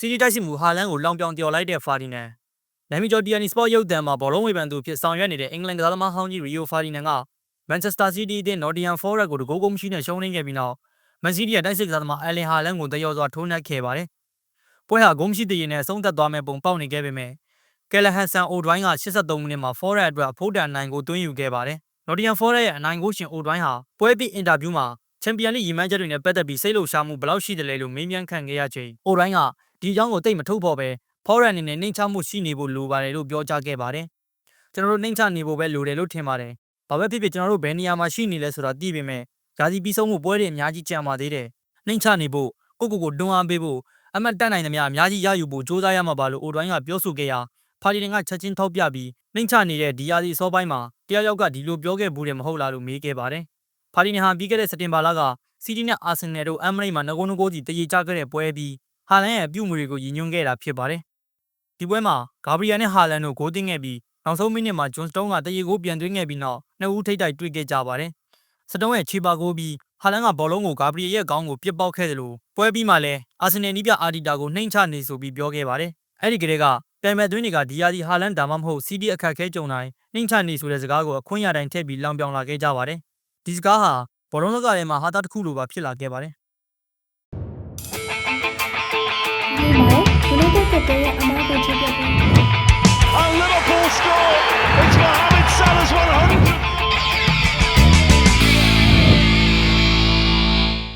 စီးတီတိုက်စစ်မှုဟာလန်ကိုလောင်ပြောင်ကျော်လိုက်တဲ့ဖာဒီနန်နာမီကျော်တီယန်နီစပေါ့ရုပ်တံမှာဘောလုံးဝေဖန်သူဖြစ်ဆောင်ရွက်နေတဲ့အင်္ဂလန်ကစားသမားဟောင်းကြီးရီယိုဖာဒီနန်ကမန်ချက်စတာစီးတီးအသင်းနော်တီယမ်ဖောရက်ကိုတကိုးကုန်းမရှိနဲ့ရှုံးနိမ့်ခဲ့ပြီးနောက်မန်စီးတီးရဲ့တိုက်စစ်ကစားသမားအယ်လင်ဟာလန်ကိုတယောဇွာထိုးနှက်ခဲ့ပါတယ်။ပွဲဟာဂုံးမရှိတည်ရင်နဲ့အဆုံးသက်သွားမဲ့ပုံပေါက်နေခဲ့ပေမဲ့ကယ်လဟန်ဆန်အိုဒိုင်းက83မိနစ်မှာဖောရက်အတွက်အဖို့တန်အနိုင်ကိုသွင်းယူခဲ့ပါတယ်။နော်တီယမ်ဖောရက်ရဲ့အနိုင်ကိုရှင်အိုဒိုင်းဟာပွဲပြီးအင်တာဗျူးမှာချန်ပီယံလိရီမန်းချက်တွေနဲ့ပတ်သက်ပြီးစိတ်လှုပ်ရှားမှုဘယ်လောက်ရှိတယ်လဲလို့မေးမြန်းခံခဲ့ရချိန်အိုဒိုင်းက ဒီအကြောင်းကိုတိတ်မထုတ်ဖော်ပဲဖောရက်အနေနဲ့နှိမ်ချမှုရှိနေဖို့လိုပါတယ်လို့ပြောကြားခဲ့ပါတယ်။ကျွန်တော်တို့နှိမ်ချနေဖို့ပဲလိုတယ်လို့ထင်ပါတယ်။ဘာပဲဖြစ်ဖြစ်ကျွန်တော်တို့ဘယ်နေရာမှာရှိနေလဲဆိုတာသိပေမဲ့ဂျာစီပြီးဆုံးမှုပွဲတွေအများကြီးကြံပါသေးတယ်။နှိမ်ချနေဖို့ကိုကိုကိုတွန်းအားပေးဖို့အမတ်တက်နိုင်သမျှအများကြီးရယူဖို့စ조사ရမှာပါလို့အိုဒိုင်းကပြောဆိုခဲ့ရာဖာဒီနန်ကချက်ချင်းထောက်ပြပြီးနှိမ်ချနေတဲ့ဒီယာစီစောပိုင်းမှာတယောက်ယောက်ကဒီလိုပြောခဲ့ဘူးတယ်မဟုတ်လားလို့မေးခဲ့ပါတယ်။ဖာဒီနန်ဟာပြီးခဲ့တဲ့စက်တင်ဘာလကစီးတီးနဲ့အာဆင်နယ်တို့အမ်မရိတ်မှာငကုန်းငကိုးစီတရေချခဲ့တဲ့ပွဲပြီး ဟာလန်ရဲ့အပြုတ်မှုတွေကိုရည်ညွှန်းခဲ့တာဖြစ်ပါတယ်။ဒီပွဲမှာဂါဘရီယန်နဲ့ဟာလန်တို့ဂိုးသွင်းခဲ့ပြီးနောက်ဆုံးမိနစ်မှာဂျွန်စတုံးကတရေကိုပြန်သွင်းခဲ့ပြီးနောက်နှစ်ဦးထိပ်တိုက်တွေ့ခဲ့ကြပါတယ်။စတုံးရဲ့ခြေပါကိုပြီးဟာလန်ကဘောလုံးကိုဂါဘရီယန်ရဲ့ခေါင်းကိုပစ်ပေါက်ခဲ့တယ်လို့ပွဲပြီးမှလည်းအာဆင်နယ်နီးပြအာဒီတာကိုနှိမ်ချနေဆိုပြီးပြောခဲ့ပါတယ်။အဲ့ဒီကလေးကပြိုင်မဲ့သွင်းတွေကဒီယာဒီဟာလန်ဒါမှမဟုတ်စီးတီအခက်ခဲကြုံတိုင်းနှိမ်ချနေဆိုတဲ့စကားကိုအခွင့်ရတိုင်းထည့်ပြီးလောင်ပြောင်လာခဲ့ကြပါတယ်။ဒီစကားဟာဘောလုံးလောကထဲမှာဟာတာတစ်ခုလိုပါဖြစ်လာခဲ့ပါတယ် Pepe, ama Bacı Pepe. A Liverpool score!